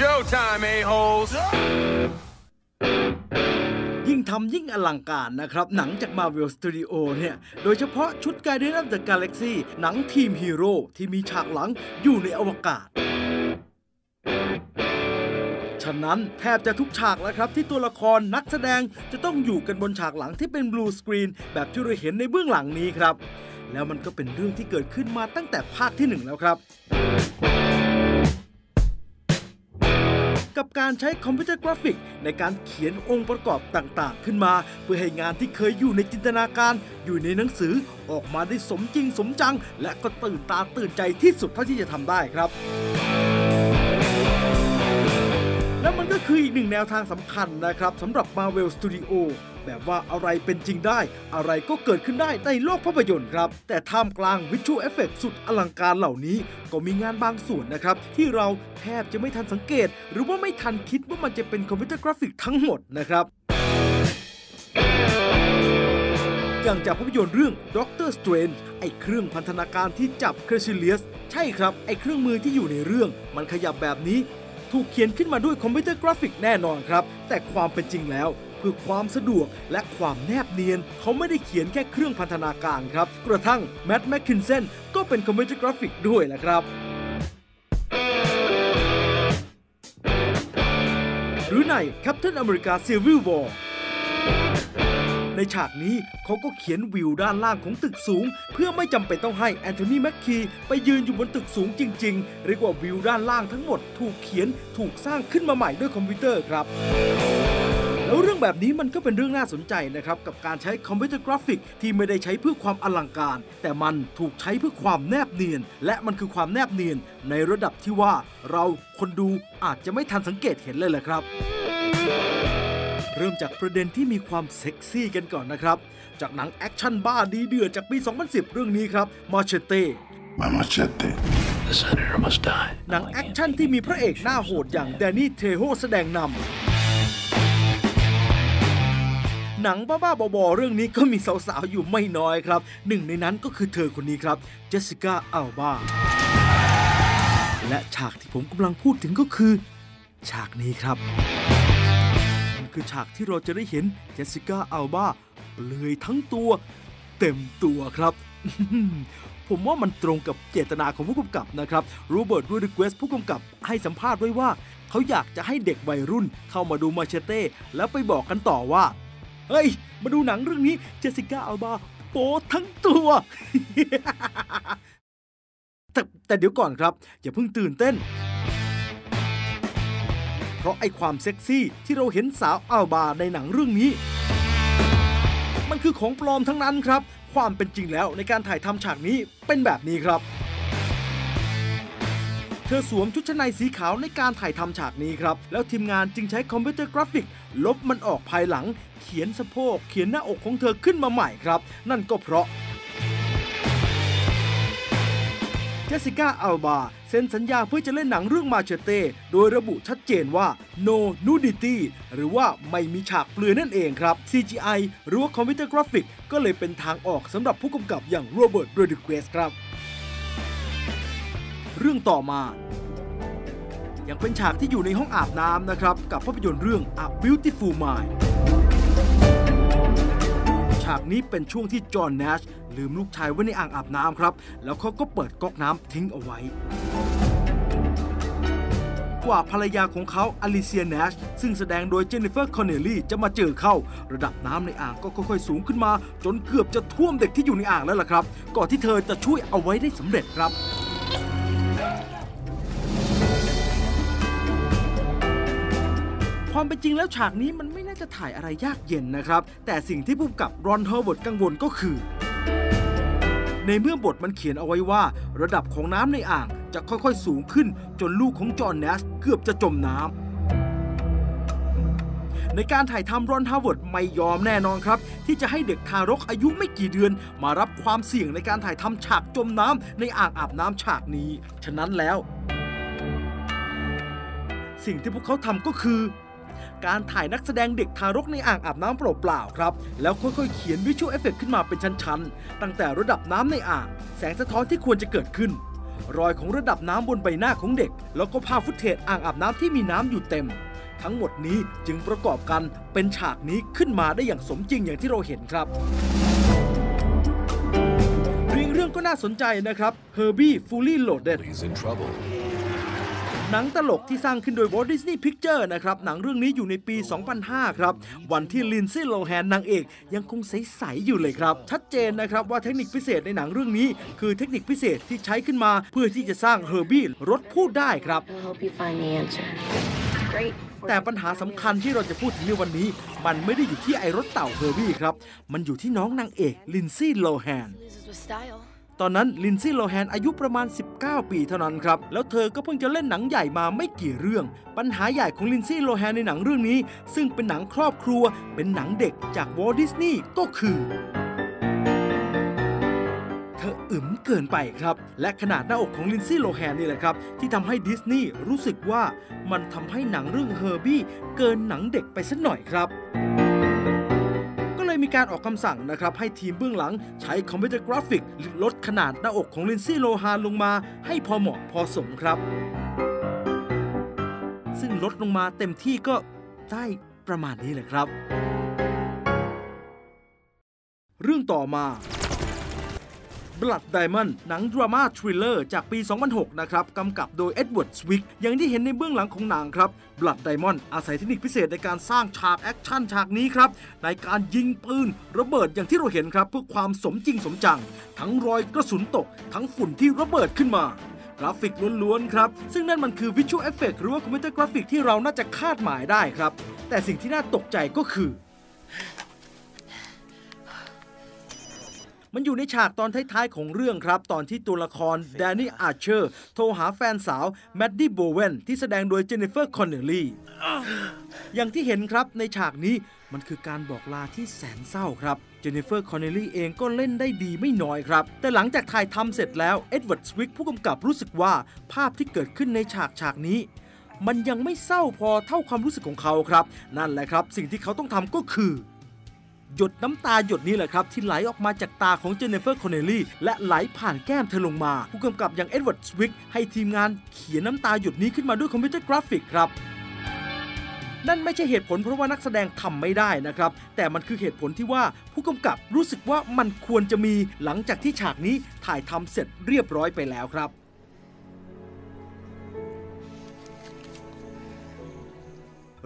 showtime, a-holes. ยิ่งทำยิ่งอลังการนะครับ หนังจาก Marvel Studio เนี่ย โดยเฉพาะชุด Guardian of the Galaxy หนังทีมฮีโร่ที่มีฉากหลังอยู่ในอวกาศ ฉะนั้นแทบจะทุกฉากแล้วครับ ที่ตัวละครนักแสดงจะต้องอยู่กันบนฉากหลังที่เป็นบลูสกรีนแบบที่เราเห็นในเบื้องหลังนี้ครับ แล้วมันก็เป็นเรื่องที่เกิดขึ้นมาตั้งแต่ภาคที่หนึ่งแล้วครับ กับการใช้คอมพิวเตอร์กราฟิก ในการเขียนองค์ประกอบต่างๆ ขึ้นมา เพื่อให้งานที่เคยอยู่ในจินตนาการ อยู่ในหนังสือออกมาได้สมจริงสมจัง และก็ตื่นตาตื่นใจที่สุดเท่าที่จะทำได้ครับ ก็คืออีกหนึ่งแนวทางสำคัญนะครับสำหรับ Marvel Studio แบบว่าอะไรเป็นจริงได้ อะไรก็เกิดขึ้นได้ในโลกภาพยนตร์ครับ แต่ท่ามกลางวิชวลเอฟเฟกสุดอลังการเหล่านี้ ก็มีงานบางส่วนนะครับ ที่เราแทบจะไม่ทันสังเกต หรือว่าไม่ทันคิดว่ามันจะเป็นคอมพิวเตอร์กราฟิกทั้งหมดนะครับอย่างจากภาพยนตร์เรื่อง Doctor Strange ไอ้เครื่องพันธนาการที่จับเครซิเลียส ใช่ครับ ไอ้เครื่องมือที่อยู่ในเรื่อง มันขยับแบบนี้ ถูกเขียนขึ้นมาด้วยคอมพิวเตอร์กราฟิกแน่นอนครับ แต่ความเป็นจริงแล้วเพื่อความสะดวกและความแนบเนียน เขาไม่ได้เขียนแค่เครื่องพันธนาการครับ กระทั่งแมดแมคคินเซนก็เป็นคอมพิวเตอร์กราฟิกด้วยแหละครับหรือใน Captain America Civil War ในฉากนี้เขาก็เขียนวิวด้านล่างของตึกสูง เพื่อไม่จำเป็นต้องให้แอนโทนีแมคคีไปยืนอยู่บนตึกสูงจริงๆเรียกว่าวิวด้านล่างทั้งหมดถูกเขียนถูกสร้างขึ้นมาใหม่ด้วยคอมพิวเตอร์ครับแล้วเรื่องแบบนี้มันก็เป็นเรื่องน่าสนใจนะครับ กับการใช้คอมพิวเตอร์กราฟิกที่ไม่ได้ใช้เพื่อความอลังการ แต่มันถูกใช้เพื่อความแนบเนียน และมันคือความแนบเนียนในระดับที่ว่าเราคนดูอาจจะไม่ทันสังเกตเห็นเลยแหละครับ เริ่มจากประเด็นที่มีความเซ็กซี่กันก่อนนะครับ จากหนังแอคชั่นบ้าดีเดือดจากปี 2010 เรื่องนี้ครับมาเชเต้ My machete. The senator must die. หนังแอคชั่นที่มีพระเอกหน้าโหดอย่างแดนนี่เทโฮแสดงนำ หนังบ้าๆบอๆเรื่องนี้ก็มีสาวๆ อยู่ไม่น้อยครับ หนึ่งในนั้นก็คือเธอคนนี้ครับ เจสสิก้าอัลบา และฉากที่ผมกำลังพูดถึงก็คือ ฉากนี้ครับมัน คือฉากที่เราจะได้เห็นเจสสิก้าอัลบาเปลือยทั้งตัว เต็มตัวครับผมว่ามันตรงกับเจตนาของผู้กำกับนะครับโรเบิร์ตรูดิเกสผู้กำกับให้สัมภาษณ์ไว้ว่า เขาอยากจะให้เด็กวัยรุ่นเข้ามาดูมาเชเต้แล้วไปบอกกันต่อว่า เฮ้ย มาดูหนังเรื่องนี้เจสสิก้าอัลบาโปทั้งตัว แต่แต่เดี๋ยวก่อนครับ อย่าเพิ่งตื่นเต้น เพราะไอความเซ็กซี่ที่เราเห็นสาวอัลบาในหนังเรื่องนี้ มันคือของปลอมทั้งนั้นครับ ความเป็นจริงแล้วในการถ่ายทำฉากนี้เป็นแบบนี้ครับ เธอสวมชุดชั้นในสีขาวในการถ่ายทำฉากนี้ครับ แล้วทีมงานจึงใช้คอมพิวเตอร์กราฟิก ลบมันออกภายหลัง เขียนสะโพก เขียนหน้าอกของเธอขึ้นมาใหม่ครับ นั่นก็เพราะ จสสิก้าอัลบาเซ็นสัญญาเพื่อจะเล่นหนังเรื่องมาเชเต้โดยระบุชัดเจนว่า no nudity หรือว่าไม่มีฉากเปลือยนั่นเองครับ CGI หรือว่าคอมพิวเตอร์กราฟิก ก็เลยเป็นทางออกสำหรับผู้กำกับอย่างโรเบิร์ตโรดิเกสครับ เรื่องต่อมายังเป็นฉากที่อยู่ในห้องอาบน้ำนะครับ กับภาพยนตร์เรื่อง A Beautiful Mind ฉากนี้เป็นช่วงที่จอห์นแนชลืมลูกชายไว้ในอ่างอาบน้ำครับ แล้วเขาก็เปิดก๊อกน้ำทิ้งเอาไว้ กว่าภรรยาของเขาอลิเซียแนชซึ่งแสดงโดยเจนนิเฟอร์คอนเนลลี่จะมาเจอเข้า ระดับน้ำในอ่างก็ค่อยๆสูงขึ้นมา จนเกือบจะท่วมเด็กที่อยู่ในอ่างแล้วล่ะครับ ก่อนที่เธอจะช่วยเอาไว้ได้สำเร็จครับ ความเป็นจริงแล้วฉากนี้มันไม่น่าจะถ่ายอะไรยากเย็นนะครับ แต่สิ่งที่ผู้กำกับรอนเฮอร์เวิร์ดกังวลก็คือ ในเมื่อบทมันเขียนเอาไว้ว่า ระดับของน้ำในอ่างจะค่อยๆสูงขึ้นจนลูกของจอห์นแนชเกือบจะจมน้ำในการถ่ายทำรอนฮาร์เวิร์ดไม่ยอมแน่นอนครับ ที่จะให้เด็กทารกอายุไม่กี่เดือน มารับความเสี่ยงในการถ่ายทำฉากจมน้ำในอ่างอาบน้ำฉากนี้ ฉะนั้นแล้ว สิ่งที่พวกเขาทำก็คือ การถ่ายนักแสดงเด็กทารกในอ่างอาบน้ำเปล่าๆครับ แล้วค่อยๆ เขียนวิชวลเอฟเฟกขึ้นมาเป็นชั้นๆ ตั้งแต่ระดับน้ำในอ่าง แสงสะท้อนที่ควรจะเกิดขึ้น รอยของระดับน้ำบนใบหน้าของเด็ก แล้วก็ภาพฟุตเทจอ่างอาบน้ำที่มีน้ำอยู่เต็ม ทั้งหมดนี้จึงประกอบกันเป็นฉากนี้ขึ้นมาได้อย่างสมจริงอย่างที่เราเห็นครับเรื่องก็น่าสนใจนะครับ Herbie Fully Loaded หนังตลกที่สร้างขึ้นโดย Walt Disney Picture นะครับ หนังเรื่องนี้อยู่ในปี 2005 ครับ วันที่ลินซี่โลแฮนนางเอก ยังคงใส ๆ อยู่เลยครับ ชัดเจนนะครับว่าเทคนิคพิเศษในหนังเรื่องนี้ คือเทคนิคพิเศษที่ใช้ขึ้นมา เพื่อที่จะสร้างเฮอร์บี้รถพูดได้ครับ I'll help you find the answer. Great. แต่ปัญหาสำคัญที่เราจะพูดถึงในวันนี้ มันไม่ได้อยู่ที่ไอรถเต่าเฮอร์บี้ครับ มันอยู่ที่น้องนางเอกลินซี่โลแฮน Loses with style. ตอนนั้นลินซี่โลแฮนอายุประมาณ 19 ปีเท่านั้นครับ แล้วเธอก็เพิ่งจะเล่นหนังใหญ่มาไม่กี่เรื่อง ปัญหาใหญ่ของลินซี่โลแฮนในหนังเรื่องนี้ ซึ่งเป็นหนังครอบครัว เป็นหนังเด็กจากวอลดิสนีย์ก็คือเธออึมเกินไปครับ และขนาดหน้าอกของลินซี่โลแฮนนี่แหละครับ ที่ทำให้ดิสนีย์รู้สึกว่ามันทำให้หนังเรื่องเฮอร์บี้เกินหนังเด็กไปสักหน่อยครับ มีการออกคำสั่งนะครับให้ทีมเบื้องหลังใช้คอมพิวเตอร์กราฟิกลดขนาดหน้าอกของลินซี่โลฮานลงมาให้พอเหมาะพอสมครับ ซึ่งลดลงมาเต็มที่ก็ได้ประมาณนี้แหละครับ เรื่องต่อมา Blood Diamond หนังดราม่าทริลเลอร์จากปี 2006 นะครับ กำกับโดยเอ็ดเวิร์ดสวิกอย่างที่เห็นในเบื้องหลังของหนังครับ Blood Diamond อาศัยเทคนิคพิเศษในการสร้างฉากแอคชั่นฉากนี้ครับ ในการยิงปืน ระเบิดอย่างที่เราเห็นครับ เพื่อความสมจริงสมจัง ทั้งรอยกระสุนตก ทั้งฝุ่นที่ระเบิดขึ้นมากราฟิกล้วนๆครับ ซึ่งนั่นมันคือวิชวลเอฟเฟกหรือว่าคอมพิวเตอร์กราฟิกที่เราน่าจะคาดหมายได้ครับ แต่สิ่งที่น่าตกใจก็คือ มันอยู่ในฉากตอนท้ายๆของเรื่องครับ ตอนที่ตัวละครแดนนี่อาร์เชอร์ โทรหาแฟนสาวแมดดี้โบเวนที่แสดงโดยเจนนิเฟอร์คอนเนลลี่อย่างที่เห็นครับในฉากนี้มันคือการบอกลาที่แสนเศร้าครับ เจนนิเฟอร์คอนเนลลี่เองก็เล่นได้ดีไม่น้อยครับ แต่หลังจากถ่ายทำเสร็จแล้ว เอ็ดเวิร์ดสวิกผู้กำกับรู้สึกว่าภาพที่เกิดขึ้นในฉากฉากนี้ มันยังไม่เศร้าพอเท่าความรู้สึกของเขาครับ นั่นแหละครับ สิ่งที่เขาต้องทำก็คือ หยดน้ำตาหยดนี้แหละครับ ที่ไหลออกมาจากตาของเจเนฟเฟอร์คอนเนลลี่และไหลผ่านแก้มเธอลงมา ผู้กำกับอย่างเอ็ดเวิร์ดสวิกให้ทีมงานเขียนน้ำตาหยดนี้ขึ้นมาด้วยคอมพิวเตอร์กราฟิกครับนั่นไม่ใช่เหตุผลเพราะว่านักแสดงทำไม่ได้นะครับ แต่มันคือเหตุผลที่ว่าผู้กำกับรู้สึกว่ามันควรจะมีหลังจากที่ฉากนี้ถ่ายทำเสร็จเรียบร้อยไปแล้วครับ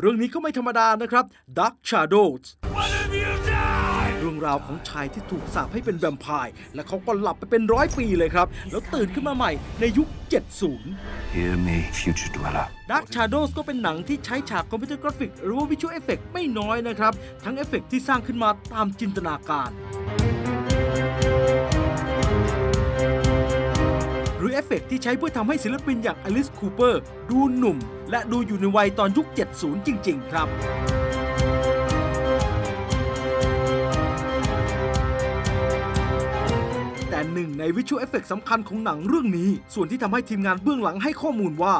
เรื่องนี้ก็ไม่ธรรมดานะครับ Dark Shadows รื่องราวของชายที่ถูกสาปให้เป็นแวมไพร์และเขาก็หลับไปเป็นร้อยปีเลยครับ แล้วตื่นขึ้นมาใหม่ในยุค 70 Hear me, future dweller. Dark Shadows ก็เป็นหนังที่ใช้ฉากคอมพิวเตอร์กราฟิก หรือว่าวิชวลเอฟเฟกไม่น้อยนะครับ ทั้งเอฟเฟกที่สร้างขึ้นมาตามจินตนาการหรือเอฟเฟกที่ใช้เพื่อทำให้ศิลปินอย่างอลิสคูเปอร์ ดูหนุ่ม และดูอยู่ในวัยตอนยุค 70 จริง ๆ ครับ หนึ่งในวิชวลเอฟเฟกสำคัญของหนังเรื่องนี้ ส่วนที่ทำให้ทีมงานเบื้องหลังให้ข้อมูลว่า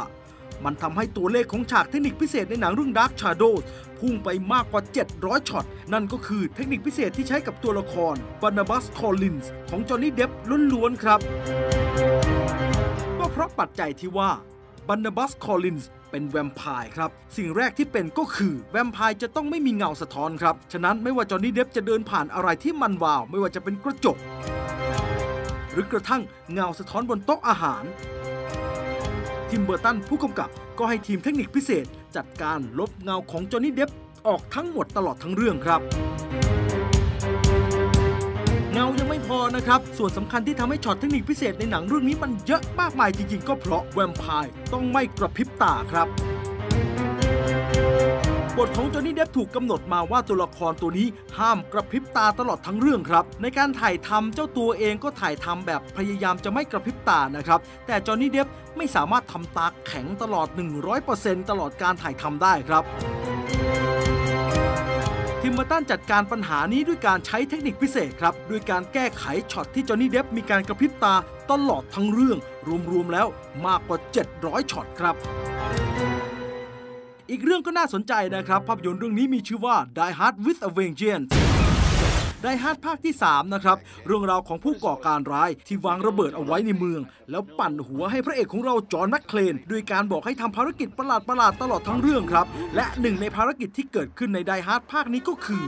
มันทำให้ตัวเลขของฉากเทคนิคพิเศษในหนังเรื่อง Dark Shadows พุ่งไปมากกว่า 700 ช็อต นั่นก็คือเทคนิคพิเศษที่ใช้กับตัวละคร Barnabas Collins ของจอห์นนี่เดฟล้วนๆครับ ก็เพราะปัจจัยที่ว่า Barnabas Collins เป็นแวมไพร์ครับ สิ่งแรกที่เป็นก็คือแวมไพร์จะต้องไม่มีเงาสะท้อนครับ ฉะนั้นไม่ว่าจอห์นนี่เดฟจะเดินผ่านอะไรที่มันวาว ไม่ว่าจะเป็นกระจก หรือกระทั่งเงาสะท้อนบนโต๊ะอาหาร ทิมเบอร์ตันผู้กำกับก็ให้ทีมเทคนิคพิเศษจัดการลบเงาของจอห์นนี่เดฟออกทั้งหมดตลอดทั้งเรื่องครับ เงายังไม่พอนะครับ ส่วนสำคัญที่ทำให้ช็อตเทคนิคพิเศษในหนังเรื่องนี้มันเยอะมากมายจริงๆ ก็เพราะแวมไพร์ต้องไม่กระพริบตาครับ บทของจอห์นนี่เดฟถูกกำหนดมาว่าตัวละครตัวนี้ห้ามกระพริบตาตลอดทั้งเรื่องครับ ในการถ่ายทำเจ้าตัวเองก็ถ่ายทำแบบพยายามจะไม่กระพริบตานะครับ แต่จอห์นนี่เดฟไม่สามารถทำตาแข็งตลอด 100%ตลอดการถ่ายทำได้ครับทิมเบอร์ตันจัดการปัญหานี้ด้วยการใช้เทคนิคพิเศษครับด้วยการแก้ไขช็อตที่จอห์นนี่เดฟมีการกระพริบตาตลอดทั้งเรื่อง รวมๆแล้วมากกว่า 700 ช็อตครับ อีกเรื่องก็น่าสนใจนะครับ ภาพยนตร์เรื่องนี้มีชื่อว่า Die Hard with a Vengeance ไดฮาร์ดภาคที่ 3 นะครับ เรื่องราวของผู้ก่อการร้ายที่วางระเบิดเอาไว้ในเมือง แล้วปั่นหัวให้พระเอกของเราจอห์นแมคเคลน โดยการบอกให้ทำภารกิจประหลาดๆตลอดทั้งเรื่องครับ และหนึ่งในภารกิจที่เกิดขึ้นในไดฮาร์ดภาคนี้ก็คือ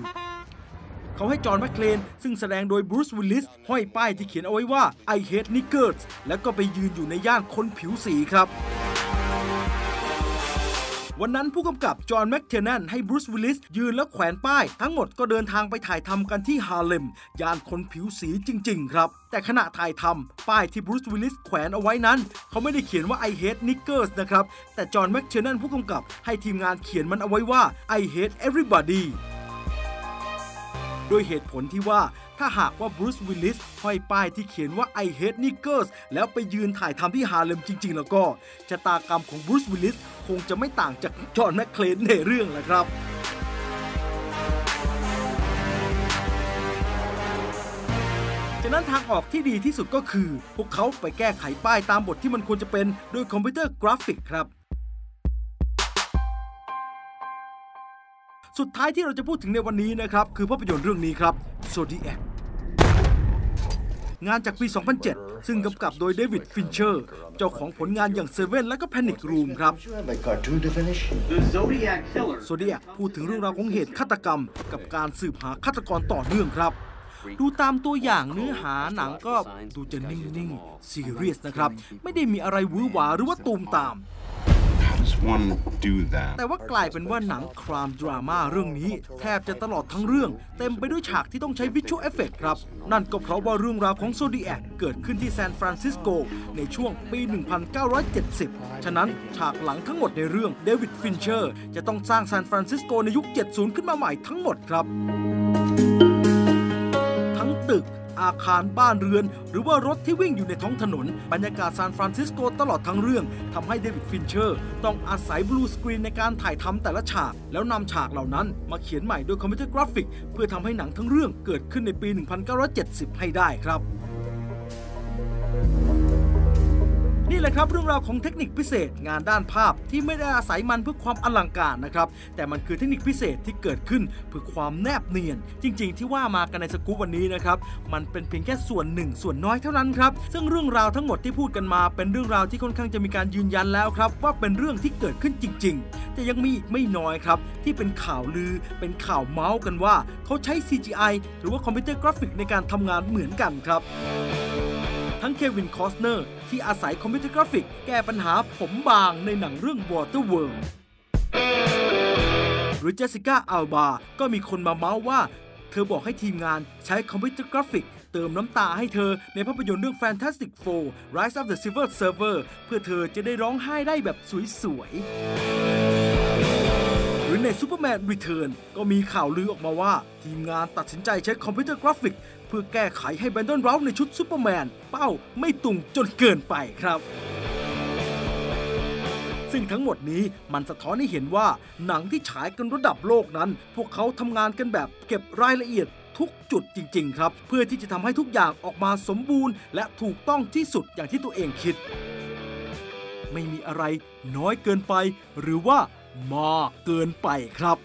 เขาให้จอห์นแมคเคลน ซึ่งแสดงโดยบรูซวิลลิสห้อยป้ายที่เขียนเอาไว้ว่า I hate niggers แล้วก็ไปยืนอยู่ในย่านคนผิวสีครับ วันนั้นผู้กำกับจอห์นแมคเทนนันให้บรูซวิลลิสยืนและแขวนป้าย ทั้งหมดก็เดินทางไปถ่ายทำกันที่ฮาร์เลมย่านคนผิวสีจริง ๆ ครับ แต่ขณะถ่ายทำป้ายที่บรูซวิลลิสแขวนเอาไว้นั้น เขาไม่ได้เขียนว่า I hate niggers นะครับ แต่จอห์นแมคเทนนันผู้กำกับให้ทีมงานเขียนมันเอาไว้ว่า I hate everybody โดยเหตุผลที่ว่าถ้าหากว่าบรูซวิลลิสห้อยป้ายที่เขียนว่า I hate niggers แล้วไปยืนถ่ายทำที่ฮาเลมจริง ๆ แล้วก็ชะตากรรมของบรูซวิลลิสคงจะไม่ต่างจากจอห์นแมคเคลนในเรื่องแหละครับฉะนั้นทางออกที่ดีที่สุดก็คือ พวกเขาไปแก้ไขป้ายตามบทที่มันควรจะเป็นโดยคอมพิวเตอร์กราฟิกครับ สุดท้ายที่เราจะพูดถึงในวันนี้นะครับ คือภาพยนตร์เรื่องนี้ครับ Zodiac งานจากปี 2007 ซึ่งกำกับโดยเดวิดฟินเชอร์ เจ้าของผลงานอย่าง Seven และก็ Panic Room ครับ You have a cartoon definition. The Zodiac Killer. โซเดียพูดถึงเรื่องราวของเหตุฆาตกรรม กับการสืบหาฆาตกรต่อเนื่องครับ ดูตามตัวอย่างเนื้อหาหนังก็ดูจะนิ่งๆซีเรียสนะครับ ไม่ได้มีอะไรหวือหวาหรือว่าตูมตาม How does one do that? แต่ว่ากลายเป็นว่าหนังครามดราม่าเรื่องนี้ แทบจะตลอดทั้งเรื่อง เต็มไปด้วยฉากที่ต้องใช้วิชวลเอฟเฟกครับ นั่นก็เพราะว่าเรื่องราวของโซดีแอคเกิดขึ้นที่ซานฟรานซิสโก ในช่วงปี 1970 ฉะนั้นฉากหลังทั้งหมดในเรื่องเดวิดฟินเชอร์จะต้องสร้างซานฟรานซิสโกในยุค 70 ขึ้นมาใหม่ทั้งหมดครับ ทั้งตึก อาคารบ้านเรือน หรือว่ารถที่วิ่งอยู่ในท้องถนน บรรยากาศซานฟรานซิสโกตลอดทั้งเรื่องทำให้เดวิดฟินเชอร์ ต้องอาศัยบลูสกรีนในการถ่ายทำแต่ละฉาก แล้วนำฉากเหล่านั้นมาเขียนใหม่โดยคอมพิวเตอร์กราฟิก เพื่อทำให้หนังทั้งเรื่องเกิดขึ้นในปี 1970 ให้ได้ครับ นี่แหละครับเรื่องราวของเทคนิคพิเศษ งานด้านภาพที่ไม่ได้อาศัยมันเพื่อความอลังการนะครับ แต่มันคือเทคนิคพิเศษที่เกิดขึ้นเพื่อความแนบเนียน จริง ๆ ที่ว่ามากันในสกู๊ปวันนี้นะครับมันเป็นเพียงแค่ส่วนหนึ่ง ส่วนน้อยเท่านั้นครับซึ่งเรื่องราวทั้งหมดที่พูดกันมา เป็นเรื่องราวที่ค่อนข้างจะมีการยืนยันแล้วครับ ว่าเป็นเรื่องที่เกิดขึ้นจริง ๆ แต่ยังมีอีกไม่น้อยครับที่เป็นข่าวลือ เป็นข่าวเมาส์กันว่า เขาใช้ CGI หรือว่าคอมพิวเตอร์กราฟิกในการทำงานเหมือนกันครับ ทั้งเควินคอสเนอร์ ที่อาศัยคอมพิวเตอร์กราฟิก แก้ปัญหาผมบางในหนังเรื่อง Waterworld หรือเจสสิก้าอัลบา ก็มีคนมาเมาส์ว่า เธอบอกให้ทีมงานใช้คอมพิวเตอร์กราฟิก เติมน้ำตาให้เธอในภาพยนตร์เรื่อง Fantastic Four Rise of the Silver Surfer เพื่อเธอจะได้ร้องไห้ได้แบบสวยๆ หรือใน Superman Return ก็มีข่าวลือออกมาว่า ทีมงานตัดสินใจใช้คอมพิวเตอร์กราฟิก เพื่อแก้ไขให้แบนดอนเราในชุดซูเปอร์แมน เป้าไม่ตุงจนเกินไปครับ ซึ่งทั้งหมดนี้มันสะท้อนให้เห็นว่าหนังที่ฉายกันระดับโลกนั้น พวกเขาทำงานกันแบบเก็บรายละเอียดทุกจุดจริง ๆ ครับ เพื่อที่จะทำให้ทุกอย่างออกมาสมบูรณ์ และถูกต้องที่สุดอย่างที่ตัวเองคิด ไม่มีอะไรน้อยเกินไป หรือว่ามากเกินไปครับ